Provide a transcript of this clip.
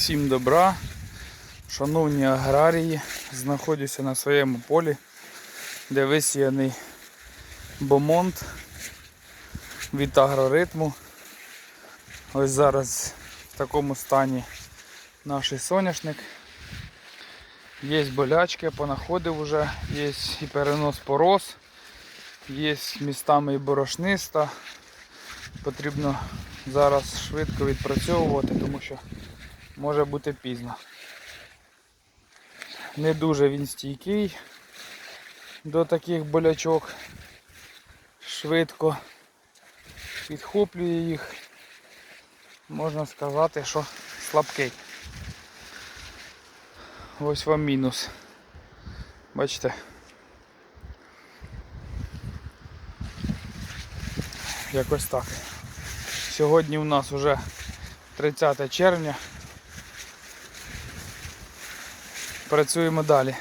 Всім добра, шановні аграрії, знаходжуся на своєму полі, де висіяний бомонт від агроритму. Ось зараз в такому стані наш соняшник. Є болячки, понаходив уже, є і перенос порос, є містами і борошниста. Потрібно зараз швидко відпрацьовувати, тому що може бути пізно. Не дуже він стійкий до таких болячок. Швидко підхоплює їх. Можна сказати, що слабкий. Ось вам мінус. Бачите? Якось так. Сьогодні у нас вже 30 червня. Працюємо далі.